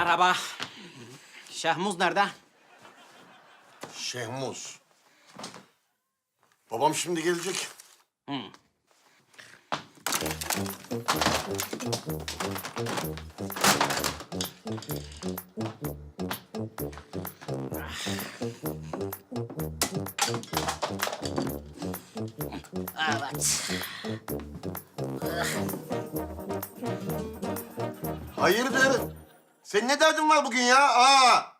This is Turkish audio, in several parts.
Merhaba. Şehmuz nerede? Şehmuz. Babam şimdi gelecek. Evet. Hayırdır? Senin ne derdin var bugün ya? Aa!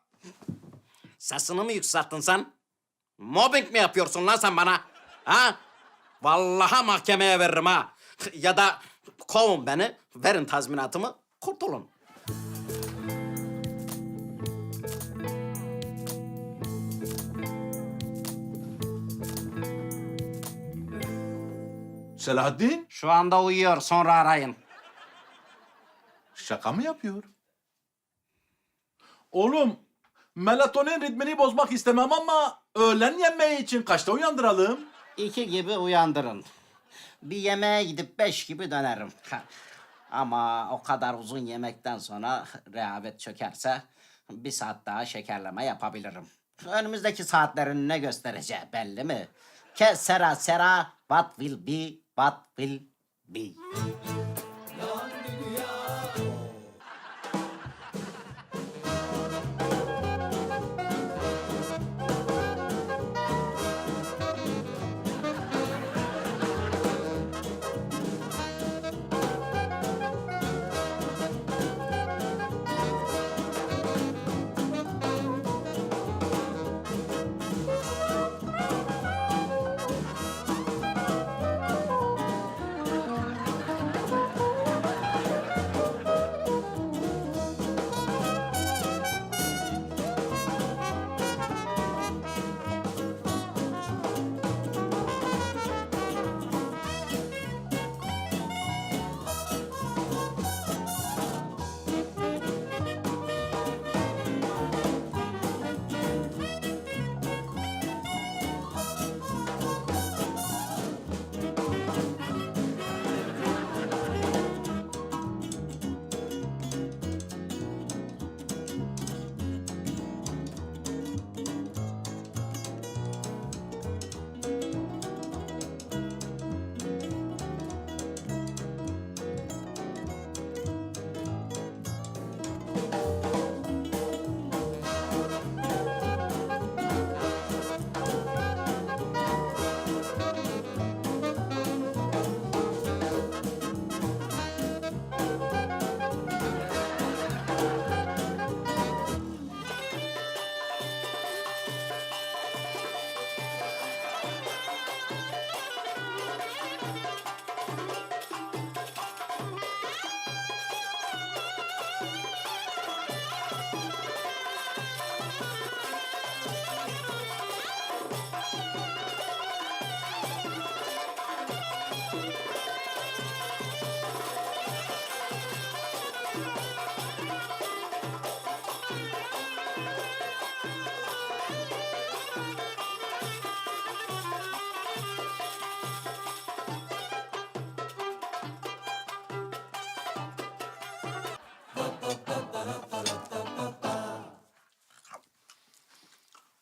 Sesini mi yükselttin sen? Mobbing mi yapıyorsun lan sen bana? Ha? Vallahi mahkemeye veririm ha. Ya da kovun beni, verin tazminatımı, kurtulun. Selahattin Şu anda uyuyor, sonra arayın. şaka mı yapıyor? Oğlum melatonin ritmini bozmak istemem ama öğlen yemeği için kaçta uyandıralım? İki gibi uyandırın. Bir yemeğe gidip beş gibi dönerim. Ama o kadar uzun yemekten sonra rehavet çökerse bir saat daha şekerleme yapabilirim. Önümüzdeki saatlerin ne göstereceği belli mi? Ke sera sera what will be what will be.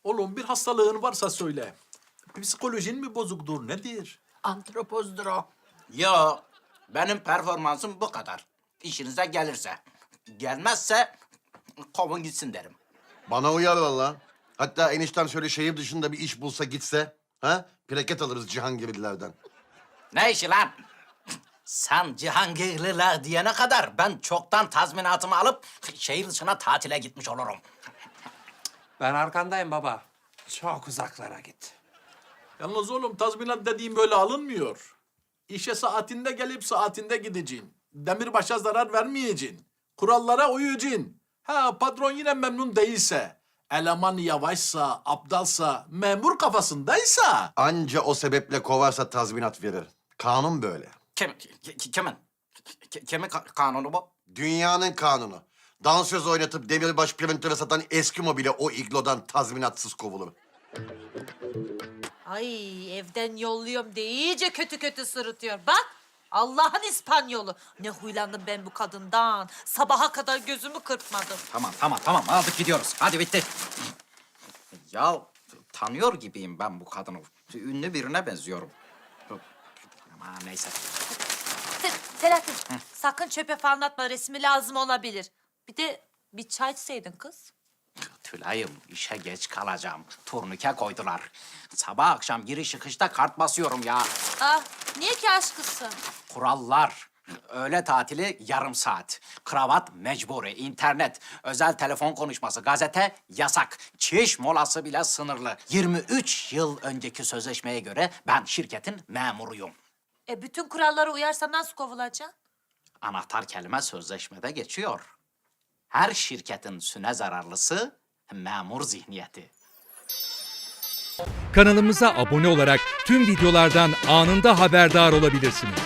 Oğlum bir hastalığın varsa söyle. Psikolojin mi bozukdur nedir? Antropozdur o. Yo, benim performansım bu kadar. İşinize gelirse. Gelmezse kovun gitsin derim. Bana uyar valla. Hatta enişten şöyle şehir dışında bir iş bulsa gitse... ...ha? Plaket alırız Cihangirlilerden. Ne işi lan? Sen Cihangirliler diyene kadar ben çoktan tazminatımı alıp şehir dışına tatile gitmiş olurum. Ben arkandayım baba. Çok uzaklara git. Yalnız oğlum tazminat dediğim böyle alınmıyor. İşe saatinde gelip saatinde gideceksin. Demirbaş'a zarar vermeyeceksin. Kurallara uyacaksın. Ha patron yine memnun değilse, eleman yavaşsa, aptalsa, memur kafasındaysa... Anca o sebeple kovarsa tazminat verir. Kanun böyle. Kim, ki- ki- kimin? Ki- kimin ka- kanunu bu? Dünyanın kanunu. Dansöz oynatıp demirbaş printer'ı satan Eskimo bile o iglodan tazminatsız kovulur. Ay evden yolluyorum de iyice kötü kötü sırıtıyor. Bak Allah'ın İspanyolu. Ne huylandım ben bu kadından. Sabaha kadar gözümü kırpmadım. Tamam tamam tamam aldık gidiyoruz. Hadi bitti. Ya tanıyor gibiyim ben bu kadını. Ünlü birine benziyorum. Ama neyse. Se- Selahattin sakın çöpe falan atma. Resmi lazım olabilir. Bir de bir çay içseydin kız. Tülay'ım işe geç kalacağım. Turnike koydular. Sabah akşam giriş çıkışta kart basıyorum ya. Ah niye ki aşkısın? Kurallar. Öğle tatili yarım saat. Kravat mecburi. internet, özel telefon konuşması, gazete yasak. Çiş molası bile sınırlı. 23 yıl önceki sözleşmeye göre ben şirketin memuruyum. E bütün kurallara uyarsan nasıl kovulacaksın? Anahtar kelime sözleşmede geçiyor. Her şirketin süne zararlısı memur zihniyeti. Kanalımıza abone olarak tüm videolardan anında haberdar olabilirsiniz.